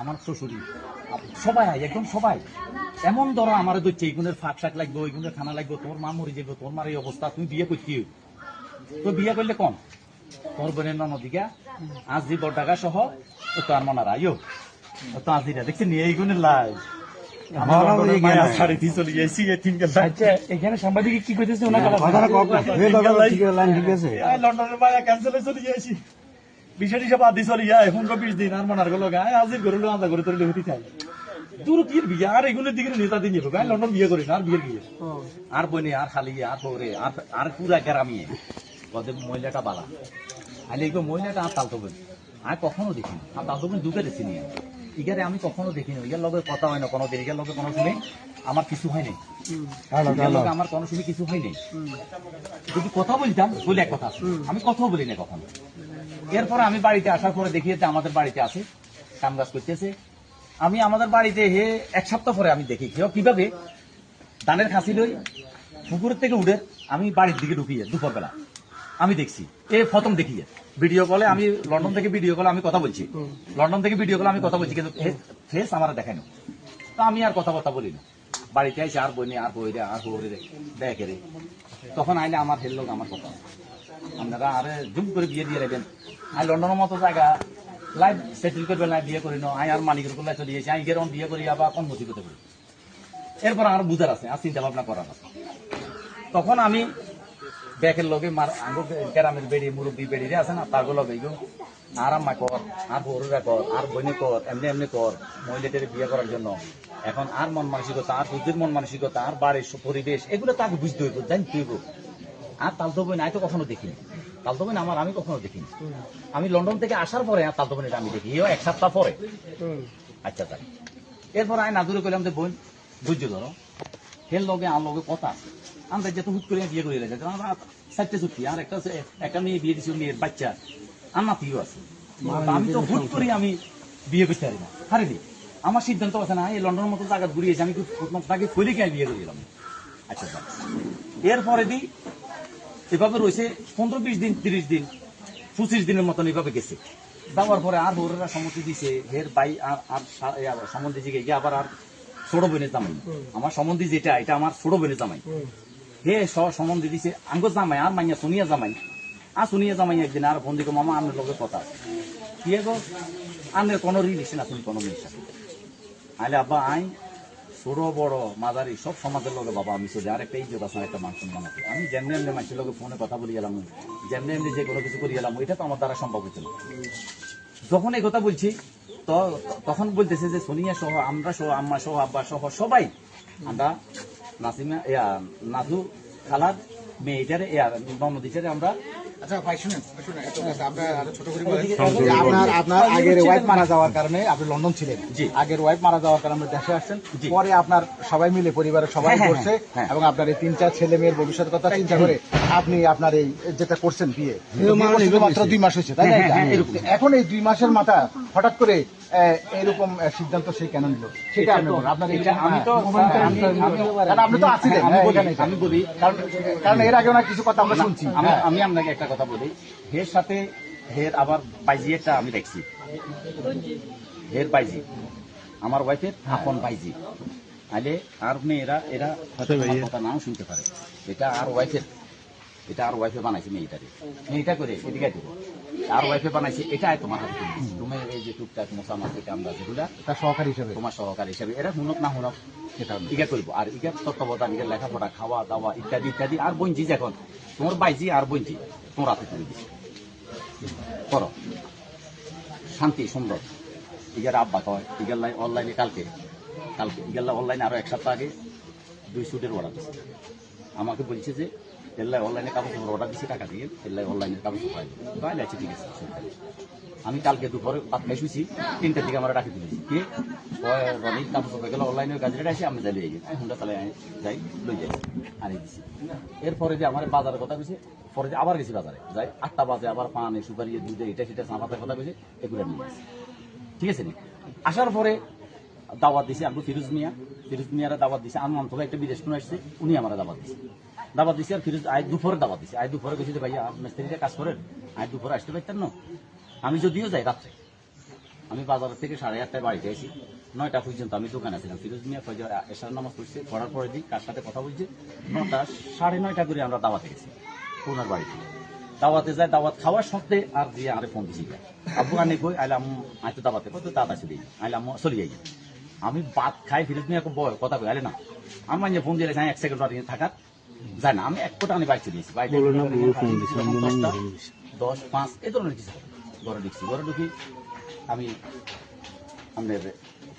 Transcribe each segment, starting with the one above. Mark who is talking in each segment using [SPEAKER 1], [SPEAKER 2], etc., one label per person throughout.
[SPEAKER 1] আমার শ্বশুরি সবাই একদম সবাই। এমন ধরো আমার দইছে এইগুনের ফাঁক শাক লাগবে ওইগুনের খানা লাগবে তোর মা মরে যাবে তোর মার এই অবস্থা তুমি বিয়ে করছি তো বিয়ে করলে কম তোর বোনের ননদিকা আজ দি টাকা সহ ও তো আর মনার আইও ও। তো আজিরা দেখছি নিয়ে এইগুনের লাই আমার
[SPEAKER 2] আমারও
[SPEAKER 1] লন্ডনের
[SPEAKER 2] এই
[SPEAKER 1] মায়া
[SPEAKER 2] জ্ঞান।
[SPEAKER 1] ছাড়ি দিয়ে চলে গেছি এই তিন গেলা।
[SPEAKER 3] আচ্ছা এখানে সাংবাদিক কি কইতেছে ওনা কালা
[SPEAKER 2] কথাটা কক না। এই বাবা ঠিক আছে, লাইন ঠিক আছে।
[SPEAKER 1] এই লন্ডনের মায়া ক্যান্সেলে চলে গেছি বিষয় টিসা বাদ দিয়ে চলে যায় তো বিশ দিন আর মনার গেল গায়ে হাজির করে আদা করে তোর হতে চাই দূর কি বিয়ে? আর এগুলোর দিকে নেতা দিয়ে যাব গায়ে লন্ডন বিয়ে করি না আর বিয়ের বিয়ে। আর বনে আর খালি আর পরে আর আর পুরা গ্রামিয়ে ওদের মহিলাটা বালা। আইলে এগুলো মহিলাটা আর তালতো বোন আর কখনো দেখিনি আর তালতো বোন দুটো দেখছি নিয়ে ইগারে আমি। কখনো দেখিনি ইয়ার লগে কথা হয় না কোনো দিন। ইয়ার লগে কোনো শুনে আমার কিছু হয়নি আমার কোনো শুনে কিছু হয়নি যদি কথা বলতাম বলে এক কথা। আমি কথাও বলি না কখনো। এরপরে আমি বাড়িতে আসার পরে দেখি যে আমাদের বাড়িতে আছে কাম কাজ করতেছে। আমি আমাদের বাড়িতে হে এক সপ্তাহ পরে আমি দেখি কেউ কীভাবে ধানের খাসি লই পুকুরের থেকে উঠে আমি বাড়ির দিকে ঢুকিয়ে দুপুরবেলা আমি দেখছি। এ প্রথম দেখিয়ে ভিডিও কলে আমি লন্ডন থেকে ভিডিও কলে আমি কথা বলছি। লন্ডন থেকে ভিডিও কলে আমি কথা বলছি কিন্তু ফেস আমার দেখানো তো আমি আর কথাবার্তা বলি না। বাড়িতে আইসি আর বইনি আর বই রে আর বই রে দেখে রে। তখন আইলে আমার হেল লোক আমার কথা। আপনারা আরে জুম করে বিয়ে দিয়ে রাখবেন আর লন্ডনের মতো জায়গা লাইফ সেটেল করবে না, বিয়ে করি না আই আর মালিকের কোলায় চলে গেছি আই গেরম বিয়ে করি, আবার কম মতি করতে পারি এরপর আর বুঝার আছে, আর চিন্তা ভাবনা করার আছে। তখন আমি ব্যাকের লগে মার গ্রামের বেড়ি, মুরব্বী বেড়িরে আছে না তারগো লগে আর আম্মা কর, আর বড়রা কর, আর বইনে কর, এমনি এমনি কর, মহিলাদের বিয়ে করার জন্য। এখন আর মন মানসিকতা, আর বুদ্ধির মন মানসিকতা, আর বাড়ির পরিবেশ, এগুলো তাকে বুঝতে হইব, জানতে হইব। আর তালতো বই নাই, তো কখনো দেখিনি। তালতো আমার আমি কখনো দেখিনি। আমি লন্ডন থেকে আসার পরে আর তালতো আমি দেখি। এক সপ্তাহ পরে। আচ্ছা তাই এরপর আমি নাদুরে কইলাম যে বোন বুঝছ ধরো হের লগে আমার লগে কথা আছে। আমরা যেহেতু হুট করে বিয়ে করে রেখেছি আমরা চারটে চুক্তি আর একটা একটা মেয়ে বিয়ে দিছি মেয়ের বাচ্চা। আর নাতিও আছে। আমি তো হুট করে আমি বিয়ে করতে পারি না। হারিনি আমার সিদ্ধান্ত আছে না এই লন্ডনের মতো জায়গা ঘুরিয়েছি আমি তাকে ফলে কে বিয়ে করে দিলাম? আচ্ছা। এরপরে দি এভাবে রয়েছে পনেরো বিশ দিন, তিরিশ দিন, পঁচিশ দিনের মতন এভাবে গেছে। যাওয়ার পরে আর বউরেরা সম্মতি দিছে হের বাই আর আর সম্বন্ধে জিগে গিয়ে আবার আর ছোট বোনের জামাই। আমার সম্বন্ধে যেটা, এটা আমার ছোট বোনের জামাই। হে স- সম্বন্ধে দিছে আঙ্গ জামাই, আর মাইয়া সোনিয়া জামাই। আর সোনিয়া জামাই একদিন আর ফোন দিকে মামা আমার লগে কথা কি গো কোনো রিলেশন আছে, কোনো মেয়ের সাথে। আইলে, আব্বা আই ছোট বড় মাঝারি সব সমাজের লোকে বাবা, আমি চলে আর একটা ইজ্জত আছে একটা মান সম্মান আছে। আমি যেমনি এমনি মানুষের লোকে ফোনে কথা বলি গেলাম, যেমনি এমনি যে কোনো কিছু করি গেলাম, এটা তো আমার দ্বারা সম্ভব হচ্ছে না। যখন এই কথা বলছি, তো তখন বলতেছে যে সোনিয়া সহ, আমরা সহ, আম্মা সহ, আব্বা সহ, সবাই আমরা নাসিমা, ইয়া, নাজু খালার মেয়েটারে ননদিটারে আমরা
[SPEAKER 4] আচ্ছা ভাই শুনেন শুনেন একটা কথা আমরা আরও ছোট করে বলি।
[SPEAKER 1] ওদিকে-
[SPEAKER 4] যে আপনার আপনার আগের ওয়াইফ মারা যাওয়ার কারণে আপনি লন্ডন ছিলেন আগের ওয়াইফ মারা যাওয়ার কারণে দেশে আসছেন পরে আপনার সবাই মিলে পরিবারের সবাই
[SPEAKER 1] হ্যাঁ, হ্যাঁ,
[SPEAKER 4] করছে
[SPEAKER 1] হ্যাঁ।
[SPEAKER 4] এবং আপনার এই তিন চার ছেলে মেয়ের ভবিষ্যৎ কথা চিন্তা করে আপনি আপনার এই যেটা করছেন বিয়ে মাত্র দুই মাস হয়েছে তাই না এটা?
[SPEAKER 1] এরকম।
[SPEAKER 4] এখন এই দুই মাসের মাথা হঠাৎ করে এরকম সিদ্ধান্ত সে কেন নিল? সেটা আপনি বলুন। আপনার
[SPEAKER 1] আমি তো আমি- আমি-
[SPEAKER 4] কারণ আপনি তো আছিলেন
[SPEAKER 1] আমি
[SPEAKER 4] হ্যাঁ,
[SPEAKER 1] বলি-
[SPEAKER 4] কারণ কারণ এর আগে ওনার কিছু কথা আমরা শুনছি।
[SPEAKER 1] আমি
[SPEAKER 4] হ্যাঁ।
[SPEAKER 1] আমি আপনাকে একটা কথা বলি। হের সাথে হের আবার বাইজি একটা আমি দেখছি। হের বাইজি আমার ওয়াইফের আপন বাইজি আলে আর মেয়েরা এরা হয়তো কথা নাও শুনতে পারে। এটা আর ওয়াইফের এটা আর ওয়াইফে বানাইছে মেয়েটারে। মেয়েটা করে এদিকে দেবো আর ওয়াইফে বানাইছে এটা তোমার হাতে তুমি এই যে টুকটাক মশা মাছি কামড়া যেগুলা
[SPEAKER 4] তার সহকারী হিসেবে।
[SPEAKER 1] তোমার সহকারী হিসাবে। এরা হুনক না হুনক সেটা ইকা করব। আর ইকা তত্ত্বাবধান ইকা লেখাপড়া খাওয়া দাওয়া ইত্যাদি ইত্যাদি। আর বঞ্চি এখন তোমার বাইজি আর বঞ্চি তোমার হাতে তুলে দিছি। করো। শান্তি সুন্দর ইগার আব্বা কয় ইগার লাই অনলাইনে কালকে কালকে ইগার অনলাইনে আরও এক সপ্তাহ আগে দুই সুটের অর্ডার দিচ্ছে আমাকে বলছে যে এল্লাই অনলাইনে কাগজ অর্ডার দিচ্ছে টাকা দিয়ে এল্লাই অনলাইনে কাগজ পাইবে। বাইলে আছে, ঠিক আছে আমি কালকে দুপুরে ভাত খাই শুয়েছি তিনটার দিকে আমরা ডাকি তুলেছি কে? রনি কাপড় চোপড় গেলে অনলাইনে গাছটা আসি আমি যাই লই যাই হুন্ডা চালাই যাই, লই যাই আনি দিছি। এরপরে যে আমার বাজারের কথা কইছে, পরে যে আবার গেছি বাজারে, যাই আটটা বাজে, আবার পানি সুপারি, দুধে এটা সেটা সামাতের কথা কইছে এগুলো নিয়ে গেছি। ঠিক আছে নি? আসার পরে দাওয়াত দিছে আমি ফিরোজ মিয়া। ফিরোজ মিয়ারা দাওয়াত দিছে আমার অন্তত একটা বিদেশ কোন আসছে, উনি আমার দাওয়াত দিছে। দাওয়াত দিছে আর ফিরোজ আজ দুপুরে দাওয়াত দিছে। আজ দুপুরে গেছি যে ভাইয়া মিস্ত্রিটা কাজ করেন। আজ দুপুরে আসতে পারতেন না। আমি যদিও যাই রাত্রে। আমি বাজার থেকে সাড়ে আটটায় বাড়িতে আসি নয়টা পর্যন্ত আমি দোকানে আছিলাম। ফিরোজ মিয়া ফজর এসার নামাজ পড়ছে, পড়ার পরে দিই কার সাথে কথা বলছি? নটা, সাড়ে নয়টা করে আমরা দাওয়াতে গেছি। ওনার বাড়িতে। দাওয়াতে যায়, দাওয়াত খাওয়ার সত্ত্বে আর দিয়ে আরে ফোন দিছি। আব্বু আনে কই? আইলাম, আই তো দাওয়াতে কত দাদা চলে আইলাম, চলে যাই আমি ভাত খাই, ফিরোজ মিয়া বয় কথা কই? আলে না। আমি মানে ফোন দিয়ে এক সেকেন্ড থাকার। যায় না আমি এক কোটা আমি বাইক বাইক দশ পাঁচ এই ধরনের কিছু হবে। ঘরে ঢুকছি ঘরে ঢুকি আমি আমাদের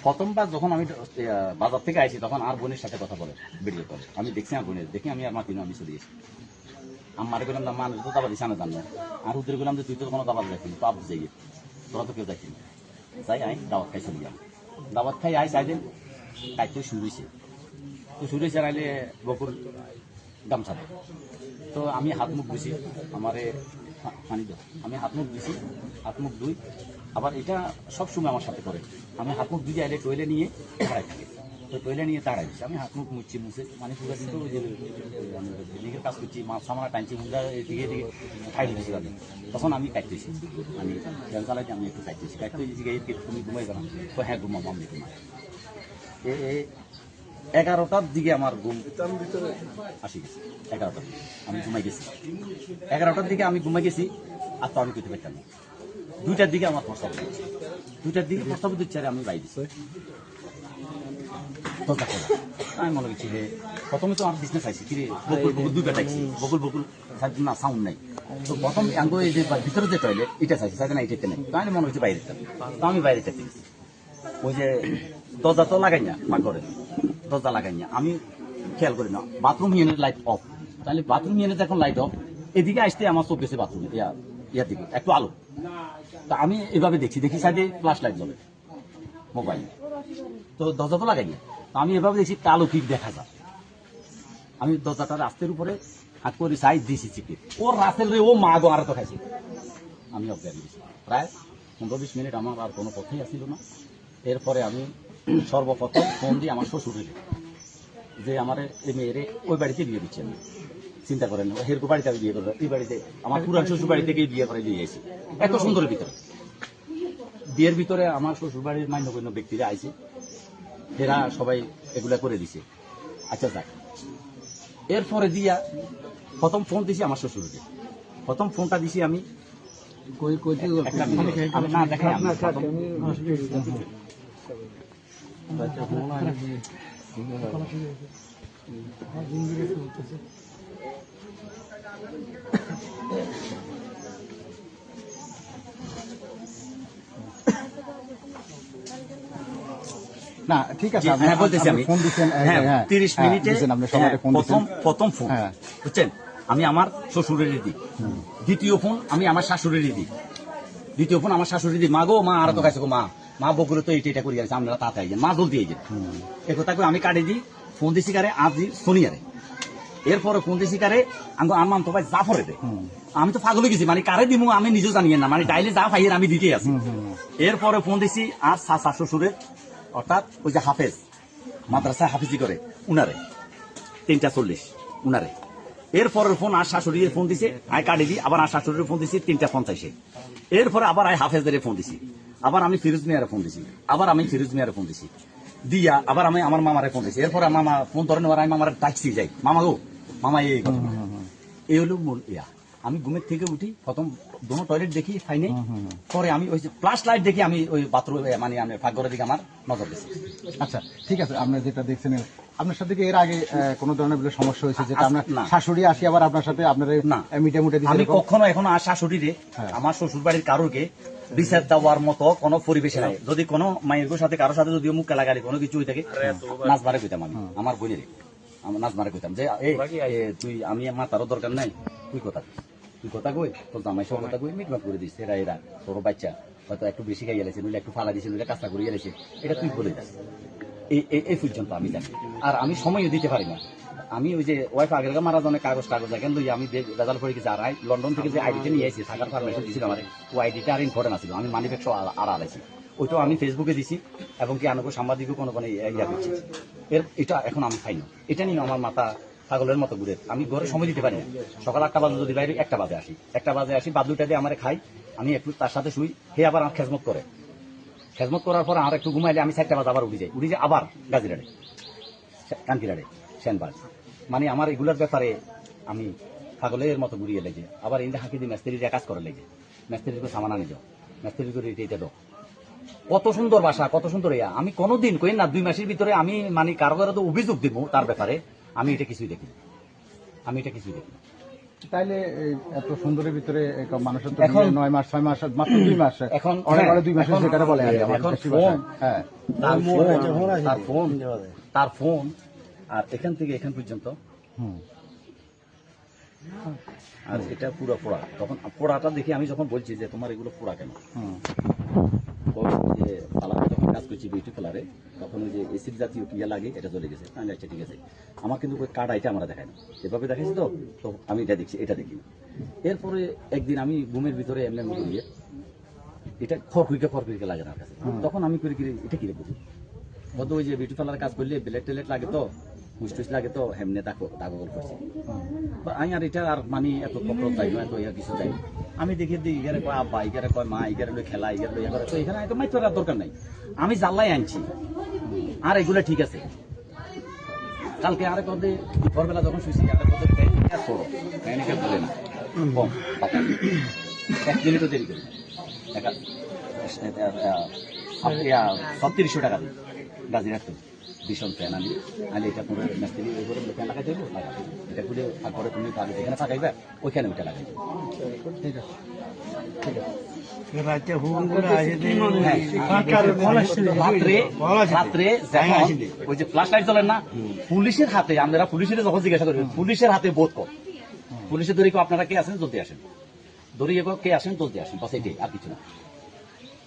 [SPEAKER 1] প্রথমবার যখন আমি বাজার থেকে আইছি তখন আর বোনের সাথে কথা বলে ভিডিও কলে আমি দেখছি আর বোনের দেখি আমি আর মাতিন আমি চলে গেছি। আমার গেলাম না মানুষ তো দাবা দিছে আমি জানো আর উদ্রে গেলাম যে তুই তো কোনো দাবা তো আবু যাই তোরা তো কেউ যাইছিস যাই আই দাওয়াত খাই চলে গেলাম। দাওয়াত খাই আই চাই দিন কাইতে শুরু হয়েছে তো শুরু হয়েছে আইলে বকুর গামছা। তো আমি হাত মুখ ধুইছি, আমারে পানি আমি হাত মুখ দিছি হাত মুখ ধুই, আবার এটা সবসময় আমার সাথে করে। আমি হাত মুখ ধুয়ে আইলে টয়লে নিয়ে তাড়াই থাকি। তো টয়লে নিয়ে দিচ্ছি আমি হাত মুখ মুছছি মুছে মানে পুরো দিন তো ওই যে আমি কাজ করছি মাছ সামানা টানছি মুখটা এদিকে এদিকে খাই দিয়েছি তাদের। তখন আমি কাটতেছি আমি ফ্যান চালাইতে আমি একটু কাটতেছি কাটতে তুমি ঘুমাই গেলাম তো হ্যাঁ ঘুমাবো, আমি ঘুমাই। এ- এগারোটার দিকে আমার ঘুম আসি গেছে। এগারোটার দিকে। আমি ঘুমাই গেছি। এগারোটার দিকে আমি ঘুমাই গেছি আর তো আমি করতে পারতাম না। দুইটার দিকে আমার প্রস্তাব দিচ্ছে। দুইটার দিকে প্রস্তাব দিচ্ছে আর আমি বাইরে। দিচ্ছি। আমি মনে করছি যে প্রথমে তো আমার বিজনেস আইছি কিরে বকুল বকুল দুইটা চাইছি। বকুল বকুল না সাউন্ড নাই। তো প্রথম আঙ্গ এই যে ভিতরে যে টয়লেট এটা চাইছি সাইডে না এটা নেই। তো আমি মনে করছি বাইরে তো আমি বাইরে চাইতে গেছি ওই যে দরজা তো লাগাই না পাকঘরে দরজা লাগাই না। আমি খেয়াল করি না। বাথরুম ইউনিট লাইট অফ তাহলে বাথরুম ইউনিট এখন লাইট অফ এদিকে আসতে আমার চোখ গেছে বাথরুমে ইয়া ইয়ার দিকে, একটু আলো। তা আমি এভাবে দেখছি। দেখি সাইডে ফ্লাশ লাইট জ্বলে। মোবাইল তো দরজা তো লাগাই না। তো আমি এভাবে দেখছি আলো ঠিক দেখা যায়। আমি দরজাটা রাস্তার উপরে হাত করে সাইজ দিয়েছি চিপে ও রাস্তার রে ও মা আর তো খাইছে। আমি অজ্ঞান দিয়েছি প্রায় পনেরো বিশ মিনিট আমার আর কোনো কথাই আসছিল না। এরপরে আমি সর্বপ্রথম ফোন দিয়ে আমার শ্বশুরের যে আমার এই মেয়েরে ওই বাড়িতে বিয়ে দিচ্ছি আমি চিন্তা করেন হেরকো বাড়িতে আমি বিয়ে করব? এই বাড়িতে আমার পুরান শ্বশুর বাড়ি থেকেই বিয়ে করে দিয়ে আইছি এত সুন্দরের ভিতরে। বিয়ের ভিতরে আমার শ্বশুর বাড়ির মান্যগণ্য ব্যক্তিরা আইছে। এরা সবাই এগুলা করে দিছে। আচ্ছা যাক। এরপরে দিয়া প্রথম ফোন দিছি আমার শ্বশুরকে প্রথম ফোনটা দিছি আমি মিনিট, আমি না প্রথম-
[SPEAKER 4] না ঠিক আছে
[SPEAKER 1] হ্যাঁ বলতেছি আমি।
[SPEAKER 4] আপনি ফোন দিচ্ছেন
[SPEAKER 1] হ্যাঁ
[SPEAKER 4] হ্যাঁ,
[SPEAKER 1] তিরিশ
[SPEAKER 4] হ্যাঁ,
[SPEAKER 1] মিনিটে হ্যাঁ,
[SPEAKER 4] ফোন
[SPEAKER 1] প্রথম প্রথম ফোন। বুঝছেন? আমি আমার শ্বশুরের দিই। দ্বিতীয় ফোন আমি আমার শাশুড়ির দিই। দ্বিতীয় ফোন আমার শাশুড়ি দিই। মা গো মা আর তো কাছে গো মা। মা বগুলো তো এইটা এটা করে গেছে আপনারা তাতে যান মা জলদি এই যান এ কথা আমি কাটে দিই ফোন দিছি কারে আজ দিই সোনিয়ারে এরপরে ফোন দিছি কারে আমি আমার তো ভাই জাফরে দে। আমি তো পাগল গেছি মানে কারে দিমু আমি নিজেও জানি না মানে ডাইলে যা পাই আমি দিতেই আছি। এরপরে ফোন দিছি আর শাশা শ্বশুরের অর্থাৎ ওই যে হাফেজ মাদ্রাসায় হাফিজি করে উনারে। তিনটা চল্লিশ উনারে। এরপরের ফোন আর শাশুড়ির ফোন দিছে আই কাটি দি আবার আর শাশুড়ির ফোন দিছি তিনটা পঞ্চাশে। এরপরে আবার আই হাফেজদের ফোন দিছি। আবার আমি ফিরোজ মিয়ারে ফোন দিছি। আবার আমি ফিরোজ মিয়ারে ফোন দিছি। দিয়া আবার আমি আমার মামারে ফোন দিছি। এরপরে মামা ফোন ধরে নেওয়ার আমি মামারে ডাকছি যাই। মামা গো মামা এই এই হলো মূল ইয়া। আমি ঘুমের থেকে উঠি প্রথম দোনো টয়লেট দেখি ফাইনে পরে আমি ওই ফ্লাশ লাইট দেখি আমি ওই বাথরুম মানে আমি ফাঁকঘরের দিকে আমার নজর দিছি।
[SPEAKER 4] আচ্ছা ঠিক আছে আপনি যেটা দেখছেন আপনার সাথে কি এর আগে কোনো ধরনের বলে সমস্যা হয়েছে? যেটা আপনার শাশুড়ি আসি আবার আপনার সাথে আপনার
[SPEAKER 1] না।
[SPEAKER 4] মিটে মুটে দিচ্ছে
[SPEAKER 1] আমি কখনো এখন আর শাশুড়িরে
[SPEAKER 4] হ্যাঁ।
[SPEAKER 1] আমার শ্বশুর বাড়ির কারোকে বিচার দেওয়ার মতো কোনো পরিবেশে নাই। যদি কোনো মায়ের সাথে কারোর সাথে যদি মুখ লাগালি কোনো কিছু থাকে নাচ মারে কইতাম আমি আমার বোনের আমার নাচ মারে কইতাম যে তুই আমি আমার তারও দরকার নাই তুই কথা? তুই কথা কই তোর জামাই সব কথা কই মিটমাট করে দিস এরা এরা তোর বাচ্চা। হয়তো একটু বেশি খাই গেলেছে নইলে একটু ফালা দিয়েছে নইলে কাজটা করে গেলেছে এটা তুই বলে এই এই- এই পর্যন্ত আমি জানি। আর আমি সময়ও দিতে পারি না। আমি ওই যে ওয়াইফ আগের মারা জনের কাগজ টাগজ দেখেন লই আমি পড়ে গেছি, আর আই- লন্ডন থেকে যে আইডিটা নিয়ে এসেছি থাকার পারমিশন দিয়েছিল আমার। ও আইডিটা আর ইম্পর্টেন্ট আছিল আমি মানি ব্যাগ আর আলাইছি ওইটাও আমি ফেসবুকে দিছি, এবং কি আনুকো সাংবাদিকও কোনো কোনো ইয়া করছি এর এটা এখন আমি খাই না। এটা নিয়ে আমার মাথা ছাগলের মতো ঘুরে। আমি ঘরে সময় দিতে পারি না। সকাল আটটা বাজে যদি বাইরে একটা বাজে আসি। একটা বাজে আসি বাদ দুইটা দিয়ে আমার খাই, আমি একটু তার সাথে শুই হে আবার আমার খেজমত করে। খেজমত করার পর আর একটু ঘুমাইলে আমি চারটা বাজে আবার উঠে যাই। উঠে যাই আবার গাজিরাড়ে কান্তিরাড়ে সেনবাগ মানে আমার এগুলোর ব্যাপারে আমি ছাগলের মতো ঘুরিয়ে লেগে। আবার ইন্দা হাঁকি দিয়ে মেস্ত্রির কাজ করে লেগে। মেস্ত্রিকে সামান আনি যাও মেস্ত্রি করে এটা দাও। কত সুন্দর বাসা কত সুন্দর ইয়া। আমি কোনোদিন কই না দুই মাসের ভিতরে আমি মানে কারও কারও তো অভিযোগ দিব তার ব্যাপারে। আমি এটা কিছুই দেখি আমি এটা কিছুই দেখি
[SPEAKER 4] তাইলে এত সুন্দরের ভিতরে মানুষের তো
[SPEAKER 1] এখন-
[SPEAKER 4] নয় মাস ছয় মাস মাত্র দুই মাস।
[SPEAKER 1] এখন
[SPEAKER 4] অনেক
[SPEAKER 1] হ্যাঁ,
[SPEAKER 4] অনেক দুই মাসের
[SPEAKER 1] এখন-
[SPEAKER 4] সেখানে বলে আমার
[SPEAKER 1] এখন ফোন।
[SPEAKER 4] হ্যাঁ।
[SPEAKER 1] তার
[SPEAKER 2] ফোন।
[SPEAKER 1] তার ফোন। আর এখান থেকে এখান পর্যন্ত?
[SPEAKER 4] হুম।
[SPEAKER 1] আর এটা পুরো পোড়া। তখন পোড়াটা দেখে আমি যখন বলছি যে তোমার এগুলো পোড়া কেন? যে পালাতে যখন কাজ করছি বিউটি পার্লারে তখন ওই যে এসিড জাতীয় ইয়ে লাগে এটা চলে গেছে। আমি আচ্ছা ঠিক আছে। আমার কিন্তু ওই কার্ড আইটা আমরা দেখাই না। এভাবে দেখাইছি তো? তো আমি এটা দেখছি এটা দেখি। এরপরে একদিন আমি ঘুমের ভিতরে এমনি এমনি এটা খড়কুইকে খড়কুইকে লাগে না কাছে। তখন আমি করি কি এটা কি রে বুঝি কত ওই যে বিউটি পার্লারে কাজ করলে ব্লেড টেলেট লাগে তো? হুস টুস লাগে তো হেমনে তাকো তাকো করছি বা আমি আর এটা আর মানে এত পক্র চাই না এত ইয়া কিছু না। আমি দেখি দিই ইগারে কয় আব্বা ইগারে কয় মা ইগারে লই খেলা ইগারে লই ইয়া করে তো এখানে তো মাইতো আর দরকার নাই আমি জাল্লাই আনছি আর এগুলো ঠিক আছে কালকে আরেক কদে ভোরবেলা যখন শুয়েছি আরেক কদে ফ্যানিকা ছোড়ো ফ্যানিকা বলে না পাতা এক মিনিটও দেরি করি একা ছত্রিশশো টাকা দিই গাজি রাখতে ভীষণ ফ্যান আমি। আমি এটা পুরো মিস্ত্রি ওই করে ফ্যান লাগাই দেবো লাগাবো। এটা খুলে তারপরে তুমি আগে যেখানে ফাঁকাইবে ওইখানে ওইটা লাগাই দেবো।
[SPEAKER 4] ঠিক আছে? ঠিক
[SPEAKER 1] হ্যাঁ, রাত্রে রাত্রে যখন ওই যে ফ্লাশ লাইট জ্বলেন না পুলিশের হাতে আমরা পুলিশের যখন জিজ্ঞাসা করি পুলিশের হাতে বোধ কর। পুলিশের দড়ি আপনারা কে আছেন? জলদি আসেন। দড়ি কে আসেন? জলদি আসেন। বাস এটাই আর কিছু না।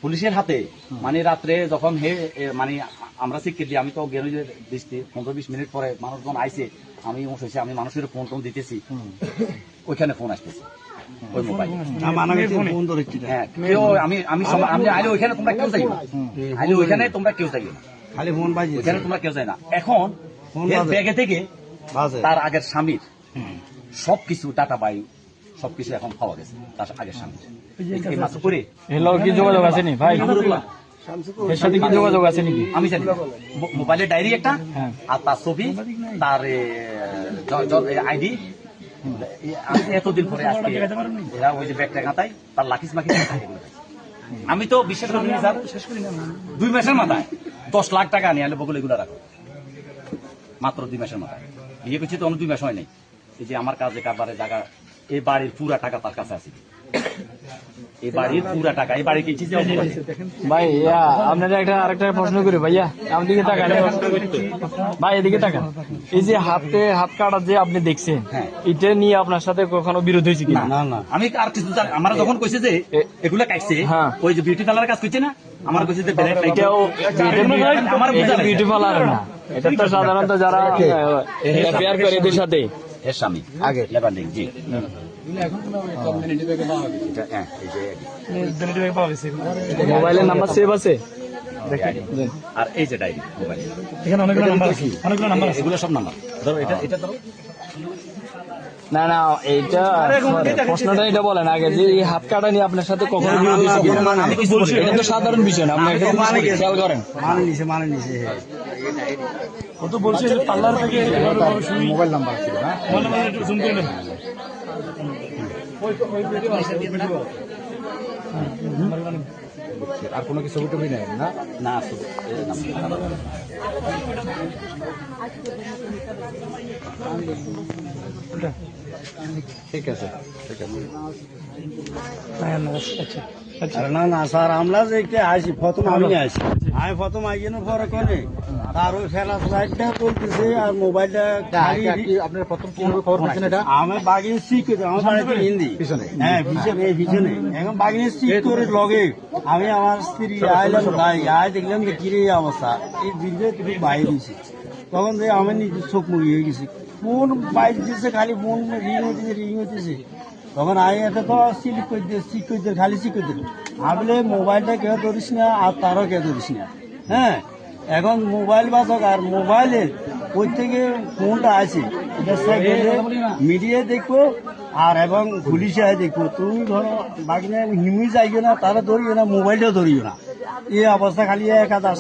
[SPEAKER 1] পুলিশের হাতে। মানে রাত্রে যখন হে মানে আমরা শিক্ষিত দিই আমি তো গেল তি- পনেরো বিশ মিনিট পরে মানুষজন আইছে আমি হয়েছে আমি মানুষের ফোন টোন দিতেছি। ওইখানে ফোন আসতেছে। ওই মোবাইল।
[SPEAKER 2] মানা গেছে ফোন ধরেছি
[SPEAKER 1] হ্যাঁ কেউ আমি আমি আমি আইলে ওইখানে তোমরা কেউ যাইও না। আইলে ওইখানে তোমরা কেউ যাইও না।
[SPEAKER 2] খালি ফোন বাজি
[SPEAKER 1] ওইখানে তোমরা কেউ যায় না। এখন
[SPEAKER 2] ফোন
[SPEAKER 1] এর
[SPEAKER 2] বাজে।
[SPEAKER 1] ব্যাগে থেকে তার আগের স্বামীর সবকিছু টাটা বাই সবকিছু এখন পাওয়া গেছে তার আগের স্বামীর এই মাত্র করে
[SPEAKER 3] এর লগে কি যোগাযোগ আছে নি? ভাই? এর সাথে কি যোগাযোগ আছে নাকি?
[SPEAKER 1] আমি জানি। মোবাইলের ডায়েরি একটা
[SPEAKER 3] হ্যাঁ।
[SPEAKER 1] আর তার ছবি তার আইডি। আমি এতদিন পরে আজকে এরা ওই যে ব্যাগটা গাঁতাই তার লাখিস মাখিস আমি তো বিশ্বাস করি স্যার দুই মাসের মাথায়। দশ লাখ টাকা নিয়ে আলে বগুলো এগুলো রাখো। মাত্র দুই মাসের মাথায়। বিয়ে করছি তো অন্য দুই মাস হয় নাই। এই যে আমার কাজে কারবারে জায়গা এই বাড়ির পুরা টাকা তার কাছে আছে এই বাড়ির পুরা টাকা এই বাড়ি কিনছি যে অন্য বাড়ি।
[SPEAKER 3] ভাই ইয়া একটা আরেকটা প্রশ্ন করি ভাইয়া আমার দিকে তাকান ভাই এদিকে তাকান এই যে হাতে হাত কাটা যে আপনি দেখছেন
[SPEAKER 1] হ্যাঁ।
[SPEAKER 3] এটা নিয়ে আপনার সাথে কখনো বিরোধ হয়েছে
[SPEAKER 2] না না
[SPEAKER 1] আমি আর কিছু জানি আমার যখন কইছে যে এগুলা কাটছে
[SPEAKER 3] হ্যাঁ।
[SPEAKER 1] ওই যে বিউটি পার্লার কাজ করছে না আমার কইছে যে
[SPEAKER 3] এটাও
[SPEAKER 1] আমার
[SPEAKER 3] বিউটি পার্লার না এটা তো সাধারণত যারা অ্যাফেয়ার করে এদের সাথে
[SPEAKER 1] এর স্বামী
[SPEAKER 4] আগে।
[SPEAKER 1] জি এটা, হ্যাঁ, এই যে ID,
[SPEAKER 3] মোবাইলের নাম্বার সেভ আছে?
[SPEAKER 1] আর এই যে ডায়েরি মোবাইল।
[SPEAKER 3] এখানে অনেকগুলো নাম্বার আছে। অনেকগুলো নাম্বার আছে।
[SPEAKER 1] এগুলো সব নাম্বার ধরো এটা এটা ধরো।
[SPEAKER 3] না না এইটা প্রশ্নটা এটা বলেন আগে যে এই হাত কাটা নিয়ে আপনার সাথে কখনো এটা তো সাধারণ বিষয় না আপনি এটা
[SPEAKER 2] মানে
[SPEAKER 3] খেয়াল করেন।
[SPEAKER 2] মানে নিছে মানে নিছে
[SPEAKER 3] ও তো বলছে পার্লার থেকে
[SPEAKER 4] মোবাইল নাম্বার ছিল না
[SPEAKER 3] জুম করে নেন
[SPEAKER 4] আর কোনো কিছু ছবি টবি নেই না?
[SPEAKER 1] না শুধু এই যে নাম্বার।
[SPEAKER 4] ঠিক আছে ঠিক আছে।
[SPEAKER 2] আরে না না স্যার আমরা যে আসি প্রথম আমি আসি আমি প্রথম আই পরে কোনে? তার ওই ফেলা ফ্লাইটটা বলতেছে আর মোবাইলটা খালি
[SPEAKER 4] কা- কি আপনার প্রথম খবর পেয়েছেন এটা?
[SPEAKER 2] আমি বাগিয়ে শিখ করে আমার বাড়িতে হিন্দি।
[SPEAKER 4] পিছনে।
[SPEAKER 2] হ্যাঁ পিছনে এই পিছনে। এখন বাগিয়ে শিখ করে লগে আমি আমার স্ত্রী আইলাম ভাই আয় দেখলাম যে কিরে অবস্থা। এই দীর্ঘ তুমি বাইরে দিয়েছি তখন যে আমার নিজে চোখ মুড়ি হয়ে গেছি। ফোন বাইরে দিয়েছে খালি ফোন রিং হতেছে রিং হতেছে তখন আই এতে তো সিলিক করে দিয়ে সিক করে দিয়ে খালি সিক করে দিল আমি বলে, মোবাইলটা কেউ ধরিস না, আর তারও কেউ ধরিস না। হ্যাঁ? এখন মোবাইল বাজক আর মোবাইলের ওই থেকে ফোনটা আছে। এটা মিডিয়া দেখব, আর এবং পুলিশে দেখব। তুমি ধরো বাকি হিমি যাইও না তারা ধরিও না, মোবাইলটাও ধরিও না। এই অবস্থা খালি এক হাজার